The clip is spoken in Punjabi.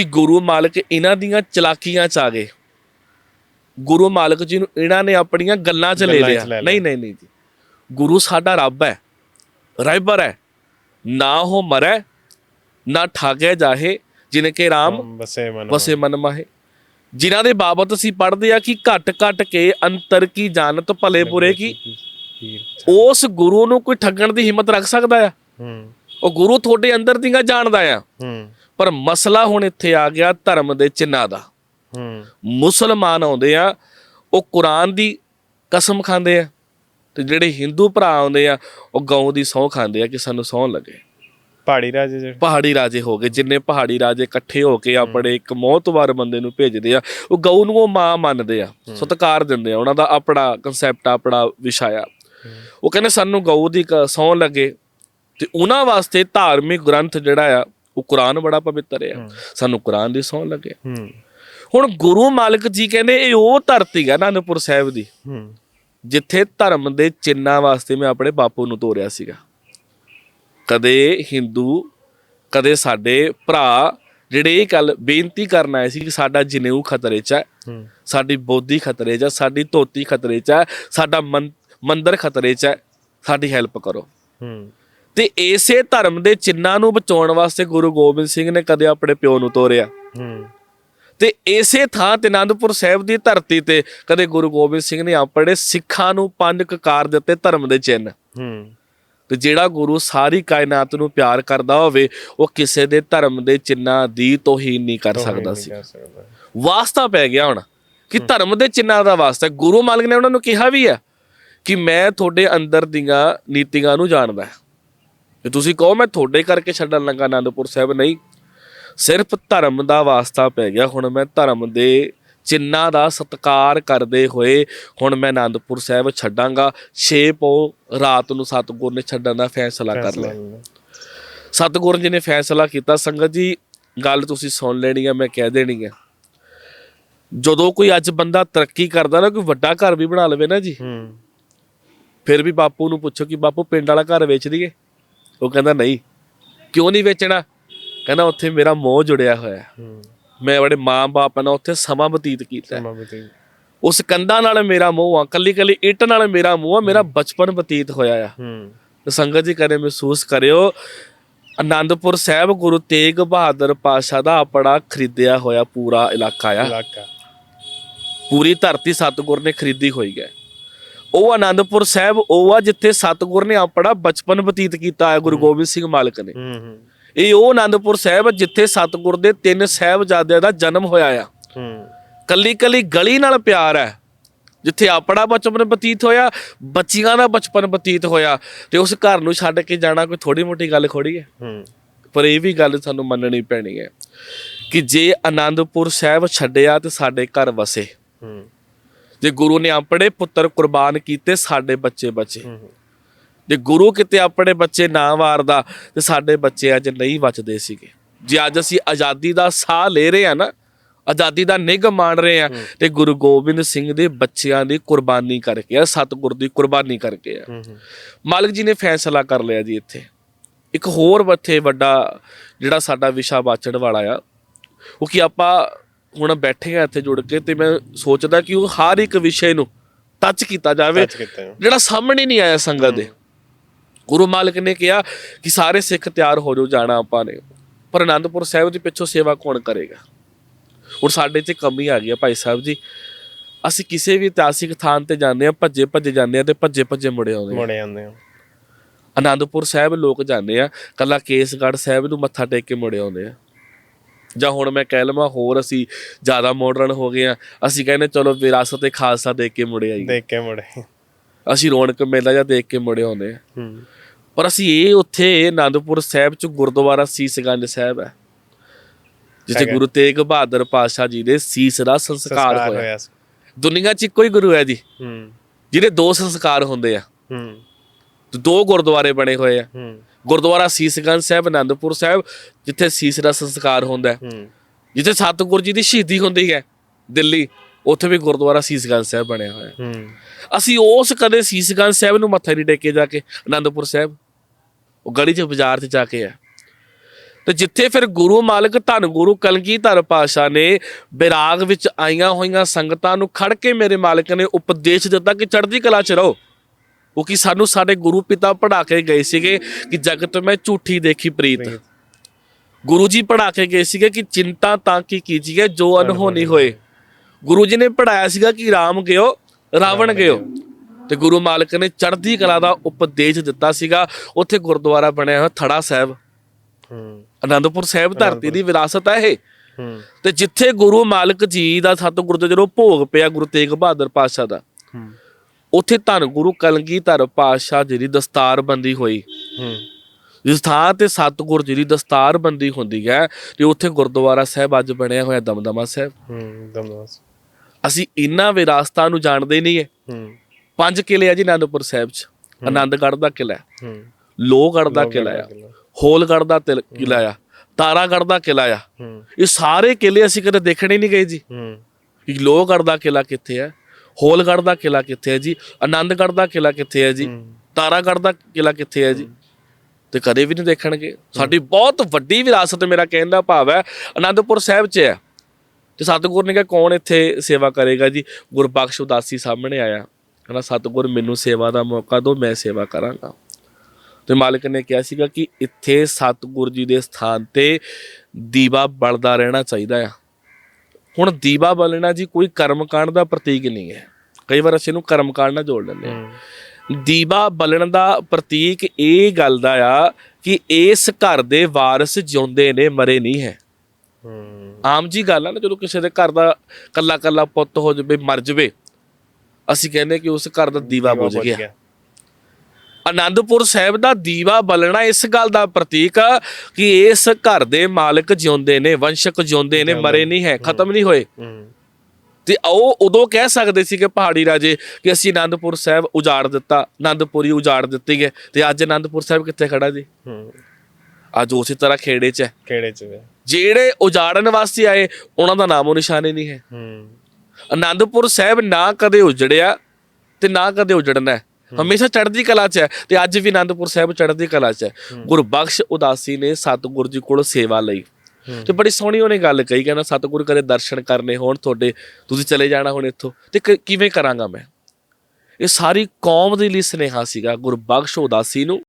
ਕਿ ਗੁਰੂ ਮਾਲਕ ਇਹਨਾਂ ਦੀਆਂ ਚਲਾਕੀਆਂ ਚ ਆ ਗਏ। ਗੁਰੂ ਮਾਲਕ ਜੀ ਨੂੰ ਇਹਨਾਂ ਨੇ ਆਪਣੀਆਂ ਗੱਲਾਂ ਚ ਲੈ ਲਿਆ। ਨਹੀਂ ਨਹੀਂ ਨਹੀਂ ਜੀ। ਗੁਰੂ ਸਾਡਾ ਰੱਬ ਹੈ ਰਹਿਬਰ ਹੈ। ਨਾ ਉਹ ਮਰੈ ਨਾ ਠਾਗਿਆ ਜਾਹੇ ਜਿਨ ਕੇ ਰਾਮ ਬਸੇ ਮਨ ਵਸੇ ਮਨ ਮਾਹੇ। ਜਿਨ੍ਹਾਂ ਦੇ ਬਾਬਤ ਅਸੀਂ ਪੜ੍ਹਦੇ ਆ ਕਿ ਘਟ ਘਟ ਕੇ ਅੰਤਰ ਕੀ ਜਾਣਤ ਭਲੇ ਬੁਰੇ ਕੀ? ਉਸ ਗੁਰੂ ਨੂੰ ਕੋਈ ਠੱਗਣ ਦੀ ਹਿੰਮਤ ਰੱਖ ਸਕਦਾ ਆ? ਹੂੰ ਉਹ ਗੁਰੂ ਤੁਹਾਡੇ ਅੰਦਰ ਦੀਆਂ ਜਾਣਦਾ ਆ। ਹੂੰ ਪਰ ਮਸਲਾ ਹੁਣ ਇੱਥੇ ਆ ਗਿਆ ਧਰਮ ਦੇ ਚਿੰਨ੍ਹਾਂ ਦਾ। ਹੂੰ। ਮੁਸਲਮਾਨ ਆਉਂਦੇ ਆ ਉਹ ਕੁਰਾਨ ਦੀ ਕਸਮ ਖਾਂਦੇ ਆ ਤੇ ਜਿਹੜੇ ਹਿੰਦੂ ਭਰਾ ਆਉਂਦੇ ਆ ਉਹ ਗਊ ਦੀ ਸਹੁੰ ਖਾਂਦੇ ਆ ਕਿ ਸਾਨੂੰ ਸਹੁੰ ਲੱਗੇ। ਪਹਾੜੀ ਰਾਜੇ ਜਿਹੜੇ। ਪਹਾੜੀ ਰਾਜੇ ਹੋ ਗਏ ਜਿੰਨੇ ਪਹਾੜੀ ਰਾਜੇ ਇਕੱਠੇ ਹੋ ਕੇ ਆਪਣੇ ਇੱਕ ਮੌਤਵਾਰ ਬੰਦੇ ਨੂੰ ਭੇਜਦੇ ਆ ਉਹ ਗਊ ਨੂੰ ਉਹ ਮਾਂ ਮੰਨਦੇ ਆ ਸਤਿਕਾਰ ਦਿੰਦੇ ਆ ਉਹਨਾਂ ਦਾ ਆਪਣਾ ਕਨਸੈਪਟ ਆਪਣਾ ਵਿਸ਼ਾ ਆ। ਉਹ ਕਹਿੰਦੇ ਸਾਨੂੰ ਗਊ ਦੀ ਸਹੁੰ ਲੱਗੇ ਤੇ ਉਹਨਾਂ ਵਾਸਤੇ ਧਾਰਮਿਕ ਗ੍ਰੰਥ ਜਿਹੜਾ ਆ ਉਹ ਕੁਰਾਨ ਬੜਾ ਪਵਿੱਤਰ ਆ। ਸਾਨੂੰ ਕੁਰਾਨ ਦੀ ਸਹੁੰ ਲੱਗੇ। ਹੁਣ ਗੁਰੂ ਮਾਲਕ ਜੀ ਕਹਿੰਦੇ ਇਹ ਉਹ ਧਰਤੀ ਹੈ ਅਨੰਦਪੁਰ ਸਾਹਿਬ ਦੀ ਜਿੱਥੇ ਧਰਮ ਦੇ ਚਿੰਨ੍ਹਾਂ ਵਾਸਤੇ ਮੈਂ ਆਪਣੇ ਬਾਪੂ ਨੂੰ ਤੋਰਿਆ ਸੀਗਾ। ਕਦੇ ਹਿੰਦੂ ਕਦੇ ਸਾਡੇ ਭਰਾ ਜਿਹੜੇ ਇਹ ਗੱਲ ਬੇਨਤੀ ਕਰਨ ਆਏ ਸੀ ਕਿ ਸਾਡਾ ਜਨੇਊ ਖਤਰੇ 'ਚ ਹੈ। ਸਾਡੀ ਬੋਧੀ ਖਤਰੇ 'ਚ ਹੈ ਸਾਡੀ ਧੋਤੀ ਖਤਰੇ 'ਚ ਹੈ ਸਾਡਾ ਮੰਦਿਰ ਖਤਰੇ 'ਚ ਹੈ ਸਾਡੀ ਹੈਲਪ ਕਰੋ। ਹੂੰ। ਤੇ ਇਸੇ ਧਰਮ ਦੇ ਚਿੰਨ੍ਹਾਂ ਨੂੰ ਬਚਾਉਣ ਵਾਸਤੇ ਗੁਰੂ ਗੋਬਿੰਦ ਸਿੰਘ ਨੇ ਕਦੇ ਆਪਣੇ ਪਿਓ ਨੂੰ ਤੋਰਿਆ। ਹੂੰ। ਤੇ ਇਸੇ ਥਾਂ ਤੇ ਆਨੰਦਪੁਰ ਸਾਹਿਬ ਦੀ ਧਰਤੀ ਤੇ ਕਦੇ ਗੁਰੂ ਗੋਬਿੰਦ ਸਿੰਘ ਨੇ ਆਪਣੇ ਸਿੱਖਾਂ ਨੂੰ ਪੰਜ ਕਕਾਰ ਦਿੱਤੇ ਧਰਮ ਦੇ ਚਿੰਨ ਹੂੰ। ਤੇ ਜਿਹੜਾ ਗੁਰੂ ਸਾਰੀ ਕਾਇਨਾਤ ਨੂੰ ਪਿਆਰ ਕਰਦਾ ਹੋਵੇ ਉਹ ਕਿਸੇ ਦੇ ਧਰਮ ਦੇ ਚਿੰਨਾਂ ਦੀ ਤੋਹੀਨ ਨਹੀਂ ਕਰ ਸਕਦਾ ਸੀ। ਵਾਸਤਾ ਪੈ ਗਿਆ ਹੁਣ ਕਿ ਧਰਮ ਦੇ ਚਿੰਨਾਂ ਦਾ ਵਾਸਤਾ। ਗੁਰੂ ਮਾਲਕ ਨੇ ਉਹਨਾਂ ਨੂੰ ਕਿਹਾ ਵੀ ਹੈ ਕਿ ਮੈਂ ਤੁਹਾਡੇ ਅੰਦਰ ਦੀਆਂ ਨੀਤੀਆਂ ਨੂੰ ਜਾਣਦਾ ਤੇ ਤੁਸੀਂ ਕਹੋ ਮੈਂ ਤੁਹਾਡੇ ਕਰਕੇ ਛੱਡਣ ਲੱਗਾ ਆਨੰਦਪੁਰ ਸਾਹਿਬ ਨਹੀਂ। ਸਿਰਫ ਧਰਮ ਦਾ ਵਾਸਤਾ ਪੈ ਗਿਆ। ਹੁਣ ਮੈਂ ਧਰਮ ਦੇ ਚਿੰਨਾਂ ਦਾ ਸਤਿਕਾਰ ਕਰਦੇ ਹੋਏ ਹੁਣ ਮੈਂ ਆਨੰਦਪੁਰ ਸਾਹਿਬ ਛੱਡਾਂਗਾ। ਛੇ ਪੋ ਰਾਤ ਨੂੰ ਸਤਿਗੁਰ ਨੇ ਛੱਡਣ ਦਾ ਫੈਸਲਾ ਕਰ ਲਿਆ। ਸਤਿਗੁਰ ਜੀ ਨੇ ਫੈਸਲਾ ਕੀਤਾ। ਸੰਗਤ ਜੀ ਗੱਲ ਤੁਸੀਂ ਸੁਣ ਲੈਣੀ ਆ ਮੈਂ ਕਹਿ ਦੇਣੀ ਆ। ਜਦੋਂ ਕੋਈ ਅੱਜ ਬੰਦਾ ਤਰੱਕੀ ਕਰਦਾ ਨਾ ਕੋਈ ਵੱਡਾ ਘਰ ਵੀ ਬਣਾ ਲਵੇ ਨਾ ਜੀ। ਹੂੰ। ਫਿਰ ਵੀ ਬਾਪੂ ਨੂੰ ਪੁੱਛੋ ਕਿ ਬਾਪੂ ਪਿੰਡ ਵਾਲਾ ਘਰ ਵੇਚ ਦਈਏ? ਉਹ ਕਹਿੰਦਾ ਨਹੀਂ ਕਿਉਂ ਨਹੀਂ ਵੇਚਣਾ? ਕਹਿੰਦਾ ਉੱਥੇ ਮੇਰਾ ਮੋਹ ਜੁੜਿਆ ਹੋਇਆ ਮੈਂ ਬੜੇ ਮਾਂ-ਬਾਪ ਨਾਲ ਉੱਥੇ ਸਮਾਂ ਬਤੀਤ ਕੀਤਾ ਉਸ ਕੰਧਾਂ ਨਾਲ ਮੇਰਾ ਮੋਹ ਆ ਕੱਲੀ ਕੱਲੀ ਇੱਟ ਨਾਲ ਮੇਰਾ ਮੋਹ ਆ ਮੇਰਾ ਬਚਪਨ ਬਤੀਤ ਹੋਇਆ ਆ। ਹੂੰ। ਸੰਗਤ ਜੀ ਕਰੇ ਮਹਿਸੂਸ ਕਰਿਓ ਆਨੰਦਪੁਰ ਸਾਹਿਬ ਗੁਰੂ ਤੇਗ ਬਹਾਦਰ ਪਾਸ਼ਾ ਦਾ ਆਪਣਾ ਖਰੀਦਿਆ ਹੋਇਆ ਪੂਰਾ ਇਲਾਕਾ ਆ। ਪੂਰੀ ਧਰਤੀ ਸਤਿਗੁਰ ਨੇ ਖਰੀਦੀ ਹੋਈ ਹੈ। ਉਹ ਆਨੰਦਪੁਰ ਸਾਹਿਬ ਉਹ ਆ ਜਿੱਥੇ ਸਤਿਗੁਰ ਨੇ ਆਪਣਾ ਬਚਪਨ ਬਤੀਤ ਕੀਤਾ ਹੈ ਗੁਰੂ ਗੋਬਿੰਦ ਸਿੰਘ ਮਾਲਕ ਨੇ। ਇਹ ਉਹ ਆਨੰਦਪੁਰ ਸਾਹਿਬ ਆ ਜਿੱਥੇ ਸਤਿਗੁਰ ਦੇ ਤਿੰਨ ਸਾਹਿਬਜ਼ਾਦਿਆਂ ਦਾ ਜਨਮ ਹੋਇਆ ਆ। ਕੱਲੀ ਕੱਲੀ ਗਲੀ ਨਾਲ ਪਿਆਰ ਹੈ ਜਿੱਥੇ ਆਪਣਾ ਬਚਪਨ ਬਤੀਤ ਹੋਇਆ ਬੱਚੀਆਂ ਦਾ ਬਚਪਨ ਬਤੀਤ ਹੋਇਆ ਤੇ ਉਸ ਘਰ ਨੂੰ ਛੱਡ ਕੇ ਜਾਣਾ ਕੋਈ ਥੋੜੀ ਮੋਟੀ ਗੱਲ ਖੋੜੀ ਹੈ। ਹੂੰ। ਪਰ ਇਹ ਵੀ ਗੱਲ ਸਾਨੂੰ ਮੰਨਣੀ ਪੈਣੀ ਹੈ ਕਿ ਜੇ ਆਨੰਦਪੁਰ ਸਾਹਿਬ ਛੱਡਿਆ ਤੇ ਸਾਡੇ ਘਰ ਵਸੇ। ਹੂੰ। ਜੇ ਗੁਰੂ ਨੇ ਆਪਣੇ ਪੁੱਤਰ ਕੁਰਬਾਨ ਕੀਤੇ ਸਾਡੇ ਬੱਚੇ ਬਚੇ। ਜੇ ਗੁਰੂ ਕਿਤੇ ਆਪਣੇ ਬੱਚੇ ਨਾ ਵਾਰਦਾ ਤੇ ਸਾਡੇ ਬੱਚੇ ਅੱਜ ਨਹੀਂ ਬਚਦੇ ਸੀਗੇ। ਜੇ ਅੱਜ ਅਸੀਂ ਆਜ਼ਾਦੀ ਦਾ ਸਾਹ ਲੈ ਰਹੇ ਆ ਨਾ ਆਜ਼ਾਦੀ ਦਾ ਨਿੱਘ ਮਾਣ ਰਹੇ ਆ ਤੇ ਗੁਰੂ ਗੋਬਿੰਦ ਸਿੰਘ ਦੇ ਬੱਚਿਆਂ ਦੀ ਕੁਰਬਾਨੀ ਕਰਕੇ ਆ ਸਤਿਗੁਰ ਦੀ ਕੁਰਬਾਨੀ ਕਰਕੇ ਆ। ਮਾਲਕ ਜੀ ਨੇ ਫੈਸਲਾ ਕਰ ਲਿਆ ਜੀ ਇੱਥੇ। ਇੱਕ ਹੋਰ ਇੱਥੇ ਵੱਡਾ ਜਿਹੜਾ ਸਾਡਾ ਵਿਸ਼ਾ ਬਾਚਣ ਵਾਲਾ ਆ ਉਹ ਕਿ ਆਪਾਂ ਹੁਣ ਬੈਠੇ ਆ ਇੱਥੇ ਜੁੜ ਕੇ ਤੇ ਮੈਂ ਸੋਚਦਾ ਕਿ ਉਹ ਹਰ ਇੱਕ ਵਿਸ਼ੇ ਨੂੰ ਟੱਚ ਕੀਤਾ ਜਾਵੇ। ਜਿਹੜਾ ਸਾਹਮਣੇ ਨਹੀਂ ਆਇਆ ਸੰਗਤ ਦੇ। ਗੁਰੂ ਮਾਲਕ ਨੇ ਕਿਹਾ ਕਿ ਸਾਰੇ ਸਿੱਖ ਤਿਆਰ ਹੋ ਜਾਓ ਜਾਣਾ ਆਪਾਂ ਨੇ। ਪਰ ਆਨੰਦਪੁਰ ਸਾਹਿਬ ਦੇ ਪਿੱਛੋਂ ਸੇਵਾ ਕੌਣ ਕਰੇਗਾ? ਹੁਣ ਸਾਡੇ 'ਚ ਕਮੀ ਆ ਗਈ ਆ ਭਾਈ ਸਾਹਿਬ ਜੀ। ਅਸੀਂ ਕਿਸੇ ਵੀ ਇਤਿਹਾਸਿਕ ਥਾਂ ਤੇ ਜਾਂਦੇ ਆ ਭੱਜੇ ਭੱਜੇ ਜਾਂਦੇ ਆ ਤੇ ਭੱਜੇ ਭੱਜੇ ਮੁੜੇ ਆਉਂਦੇ ਆ ਮੁੜੇ ਆਉਂਦੇ ਆ ਆਨੰਦਪੁਰ ਸਾਹਿਬ ਲੋਕ ਜਾਂਦੇ ਆ ਕੱਲਾ ਕੇਸਗੜ੍ਹ ਸਾਹਿਬ ਨੂੰ ਮੱਥਾ ਟੇਕ ਕੇ ਮੁੜੇ ਆਉਂਦੇ ਆ। ਜਾਂ ਹੁਣ ਮੈਂ ਕਹਿ ਲਵਾਂ ਹੋਰ ਅਸੀਂ ਜ਼ਿਆਦਾ ਮਾਡਰਨ ਹੋ ਗਏ ਆ ਅਸੀਂ ਕਹਿੰਦੇ ਚਲੋ ਵਿਰਾਸਤ ਤੇ ਖਾਲਸਾ ਦੇਖ ਕੇ ਮੁੜੇ ਆਈਏ। ਦੇਖ ਕੇ ਮੁੜੇ। ਅਸੀਂ ਰੌਣਕ ਮੇਲਾ ਜਾਂ ਦੇਖ ਕੇ ਮੁੜੇ ਆਉਂਦੇ ਆ ਪਰ ਅਸੀਂ ਇਹ ਉੱਥੇ ਆਨੰਦਪੁਰ ਸਾਹਿਬ ਚ ਗੁਰਦੁਆਰਾ ਸੀਸਗੰਜ ਸਾਹਿਬ ਹੈ। ਜਿੱਥੇ। ਗੁਰੂ ਤੇਗ ਬਹਾਦਰ ਪਾਤਸ਼ਾਹ ਜੀ ਦੇ ਸੀਸ ਦਾ ਸੰਸਕਾਰ ਹੋਇਆ। ਦੁਨੀਆ 'ਚ ਇੱਕੋ ਹੀ ਗੁਰੂ ਹੈ ਜੀ। ਜਿਹਦੇ ਦੋ ਸੰਸਕਾਰ ਹੁੰਦੇ ਆ। ਦੋ ਗੁਰਦੁਆਰੇ ਬਣੇ ਹੋਏ ਆ। ਗੁਰਦੁਆਰਾ ਸੀਸਗੰਜ ਸਾਹਿਬ ਆਨੰਦਪੁਰ ਸਾਹਿਬ ਜਿੱਥੇ ਸੀਸ ਦਾ ਸੰਸਕਾਰ ਹੁੰਦਾ ਹੈ। ਜਿੱਥੇ ਸਤਿਗੁਰੂ ਜੀ ਦੀ ਸ਼ਹੀਦੀ ਹੁੰਦੀ ਹੈ ਦਿੱਲੀ ਉੱਥੇ ਵੀ ਗੁਰਦੁਆਰਾ ਸੀਸਗੰਜ ਸਾਹਿਬ ਬਣਿਆ ਹੋਇਆ ਹੂੰ। ਅਸੀਂ ਉਸ ਕਦੇ ਸੀਸਗੰਜ ਸਾਹਿਬ ਨੂੰ ਮੱਥਾ ਨਹੀਂ ਟੇਕੇ ਜਾ ਕੇ ਆਨੰਦਪੁਰ ਸਾਹਿਬ। ਉਹ ਗਲੀ 'ਚ ਬਾਜ਼ਾਰ 'ਚ ਜਾ ਕੇ ਆ ਤੇ ਜਿੱਥੇ ਫਿਰ ਗੁਰੂ ਮਾਲਕ ਧੰਨ ਗੁਰੂ ਕਲਗੀਧਰ ਪਾਸ਼ਾ ਨੇ ਬਿਰਾਗ ਵਿੱਚ ਆਈਆਂ ਹੋਈਆਂ ਸੰਗਤਾਂ ਨੂੰ ਖੜ ਕੇ ਮੇਰੇ ਮਾਲਕ ਨੇ ਉਪਦੇਸ਼ ਦਿੱਤਾ ਕਿ ਚੜ੍ਹਦੀ ਕਲਾ ਚ ਰਹੋ। ਉਹ ਕਿ ਸਾਨੂੰ ਸਾਡੇ ਗੁਰੂ ਪਿਤਾ ਪੜ੍ਹਾ ਕੇ ਗਏ ਸੀਗੇ ਕਿ ਜਗਤ ਮੈਂ ਝੂਠੀ ਦੇਖੀ ਪ੍ਰੀਤ। ਗੁਰੂ ਜੀ ਪੜ੍ਹਾ ਕੇ ਗਏ ਸੀਗੇ ਕਿ ਚਿੰਤਾ ਤਾਂ ਕੀ ਕੀਜੀਏ ਜੋ ਅਨਹੋਣੀ ਹੋਏ। ਗੁਰੂ ਜੀ ਨੇ ਪੜਾਇਆ ਸੀਗਾ ਕਿ ਰਾਮ ਗਿਓ ਰਾਵਣ ਗਿਓ। ਤੇ ਗੁਰੂ ਮਾਲਕ ਨੇ ਚੜ੍ਹਦੀ ਕਲਾ ਦਾ ਉਪਦੇਸ਼ ਦਿੱਤਾ ਸੀਗਾ। ਉੱਥੇ ਗੁਰਦੁਆਰਾ ਬਣਿਆ ਹੋਇਆ ਥੜਾ ਸਾਹਿਬ। ਹੂੰ। ਅਨੰਦਪੁਰ ਸਾਹਿਬ ਧਰਤੀ ਦੀ ਵਿਰਾਸਤ ਹੈ ਇਹ। ਹੂੰ। ਤੇ ਜਿੱਥੇ ਗੁਰੂ ਮਾਲਕ ਜੀ ਦਾ ਸਤਿਗੁਰੂ ਦੇ ਜਦੋਂ ਭੋਗ ਪਿਆ ਗੁਰੂ ਤੇਗ ਬਹਾਦਰ ਪਾਤਸ਼ਾਹ ਦਾ। ਹੂੰ। ਉੱਥੇ ਧੰਨ ਗੁਰੂ ਕਲਗੀਧਰ ਪਾਤਸ਼ਾਹ ਜੀ ਦੀ ਦਸਤਾਰਬੰਦੀ ਹੋਈ। ਹੂੰ। ਜਿਸ ਥਾਂ ਤੇ ਸਤਿਗੁਰ ਜੀ ਦੀ ਦਸਤਾਰਬੰਦੀ ਹੁੰਦੀ ਹੈ ਤੇ ਉੱਥੇ ਗੁਰਦੁਆਰਾ ਸਾਹਿਬ ਅੱਜ ਬਣਿਆ ਹੋਇਆ ਦਮਦਮਾ ਸਾਹਿਬ। ਹੂੰ ਦਮਦਮਸ ਅਸੀਂ ਇਹਨਾਂ ਵਿਰਾਸਤਾਂ ਨੂੰ ਜਾਣਦੇ ਨਹੀਂ ਹੈ। ਹੂੰ। ਪੰਜ ਕਿਲੇ ਆ ਜੀ ਆਨੰਦਪੁਰ ਸਾਹਿਬ 'ਚ। ਆਨੰਦਗੜ੍ਹ ਦਾ ਕਿਲਾ ਹੈ। ਹੂੰ। ਲੋਹਗੜ੍ਹ ਦਾ ਕਿਲਾ ਆ। ਹੋਲਗੜ੍ਹ ਦਾ ਕਿਲਾ ਆ। ਤਾਰਾਗੜ੍ਹ ਦਾ ਕਿਲਾ ਆ। ਇਹ ਸਾਰੇ ਕਿਲੇ ਅਸੀਂ ਕਦੇ ਦੇਖਣੇ ਨਹੀਂ ਗਏ ਜੀ। ਹੂੰ। ਲੋਹਗੜ੍ਹ ਦਾ ਕਿਲਾ ਕਿੱਥੇ ਹੈ ਹੋਲਗੜ੍ਹ ਦਾ ਕਿਲਾ ਕਿੱਥੇ ਹੈ ਜੀ? ਆਨੰਦਗੜ੍ਹ ਦਾ ਕਿਲਾ ਕਿੱਥੇ ਹੈ ਜੀ? ਤਾਰਾਗੜ੍ਹ ਦਾ ਕਿਲਾ ਕਿੱਥੇ ਹੈ ਜੀ? ਤੇ ਕਦੇ ਵੀ ਨਹੀਂ ਦੇਖਣਗੇ। ਸਾਡੀ ਬਹੁਤ ਵੱਡੀ ਵਿਰਾਸਤ ਮੇਰਾ ਕਹਿਣ ਦਾ ਭਾਵ ਹੈ ਆਨੰਦਪੁਰ ਸਾਹਿਬ 'ਚ ਹੈ। ਤੇ ਸਤਿਗੁਰ ਨੇ ਕਿਹਾ ਕੌਣ ਇੱਥੇ ਸੇਵਾ ਕਰੇਗਾ ਜੀ? ਗੁਰਬਖਸ਼ ਉਦਾਸੀ ਸਾਹਮਣੇ ਆਇਆ। ਕਹਿੰਦਾ ਸਤਿਗੁਰ ਮੈਨੂੰ ਸੇਵਾ ਦਾ ਮੌਕਾ ਦਿਓ ਮੈਂ ਸੇਵਾ ਕਰਾਂਗਾ। ਤੇ ਮਾਲਕ ਨੇ ਕਿਹਾ ਸੀਗਾ ਕਿ ਇੱਥੇ ਸਤਿਗੁਰ ਜੀ ਦੇ ਸਥਾਨ ਤੇ ਦੀਵਾ ਬਲਦਾ ਰਹਿਣਾ ਚਾਹੀਦਾ ਆ। ਹੁਣ ਦੀਵਾ ਬਲਣਾ ਜੀ ਕੋਈ ਕਰਮਕਾਂਡ ਦਾ ਪ੍ਰਤੀਕ ਨਹੀਂ ਹੈ। ਕਈ ਵਾਰ ਅਸੀਂ ਇਹਨੂੰ ਕਰਮਕਾਂਡ ਨਾਲ ਜੋੜ ਲੈਂਦੇ ਹਾਂ। ਦੀਵਾ ਬਲਣ ਦਾ ਪ੍ਰਤੀਕ ਇਹ ਗੱਲ ਦਾ ਆ ਕਿ ਇਸ ਘਰ ਦੇ ਵਾਰਿਸ ਜਿਉਂਦੇ ਨੇ ਮਰੇ ਨਹੀਂ ਹੈ। ਹੂੰ। ਆਮ ਜੀ ਗੱਲ ਆ ਨਾ ਜਦੋਂ ਕਿਸੇ ਦੇ ਘਰ ਦਾ ਕੱਲਾ ਕੱਲਾ ਪੁੱਤ ਹੋ ਜਾਵੇ ਮਰ ਜਾਵੇ ਅਸੀਂ ਕਹਿੰਦੇ ਕਿ ਉਸ ਘਰ ਦਾ ਦੀਵਾ ਬੁਝ ਗਿਆ। ਆਨੰਦਪੁਰ ਸਾਹਿਬ ਦਾ ਦੀਵਾ ਬਲਣਾ ਇਸ ਗੱਲ ਦਾ ਪ੍ਰਤੀਕ ਆ ਕਿ ਇਸ ਘਰ ਦੇ ਮਾਲਕ ਜਿਉਂਦੇ ਨੇ ਵੰਸ਼ਕ ਜਿਉਂਦੇ ਨੇ ਮਰੇ ਨਹੀਂ ਹੈ ਖਤਮ ਨਹੀਂ ਹੋਏ। ਤੇ ਉਹ ਉਦੋਂ ਕਹਿ ਸਕਦੇ ਸੀ ਕਿ ਪਹਾੜੀ ਰਾਜੇ ਕਿ ਅਸੀਂ ਆਨੰਦਪੁਰ ਸਾਹਿਬ ਉਜਾੜ ਦਿੱਤਾ ਆਨੰਦਪੁਰੀ ਉਜਾੜ ਦਿੱਤੀ ਹੈ ਤੇ ਅੱਜ ਆਨੰਦਪੁਰ ਸਾਹਿਬ ਕਿੱਥੇ ਖੜਾ ਜੀ? ਹੂੰ। ਅੱਜ ਉਸੇ ਤਰ੍ਹਾਂ ਖੇੜੇ 'ਚ ਹੈ। ਕਿਹੜੇ ਚ ਜਿਹੜੇ ਉਜਾੜਨ ਵਾਸਤੇ ਆਏ ਉਹਨਾਂ ਦਾ ਨਾਮੋ ਨਿਸ਼ਾਨ ਨਹੀਂ ਹੈ। ਹੂੰ। ਆਨੰਦਪੁਰ ਸਾਹਿਬ ਨਾ ਕਦੇ ਉਜੜਿਆ ਤੇ ਨਾ ਕਦੇ ਉਜੜਨਾ ਹੈ। ਹਮੇਸ਼ਾ ਚੜ੍ਹਦੀ ਕਲਾ 'ਚ ਹੈ ਤੇ ਅੱਜ ਵੀ ਆਨੰਦਪੁਰ ਸਾਹਿਬ ਚੜ੍ਹਦੀ ਕਲਾ 'ਚ ਹੈ। ਗੁਰਬਖਸ਼ ਉਦਾਸੀ ਨੇ ਸਤਿਗੁਰ ਜੀ ਕੋਲ ਸੇਵਾ ਲਈ। ਤੇ ਬੜੀ ਸੋਹਣੀ ਉਹਨੇ ਗੱਲ ਕਹੀ ਕਹਿੰਦਾ ਸਤਿਗੁਰ ਕਰੇ ਦਰਸ਼ਨ ਕਰਨੇ ਹੋਣ ਤੁਹਾਡੇ ਤੁਸੀਂ ਚਲੇ ਜਾਣਾ ਹੁਣ ਇੱਥੋਂ। ਤੇ ਕਿਵੇਂ ਕਰਾਂਗਾ ਮੈਂ? ਇਹ ਸਾਰੀ ਕੌਮ ਦੇ ਲਈ ਸੁਨੇਹਾ ਸੀਗਾ ਗੁਰਬਖਸ਼ ਉਦਾਸੀ ਨੂੰ।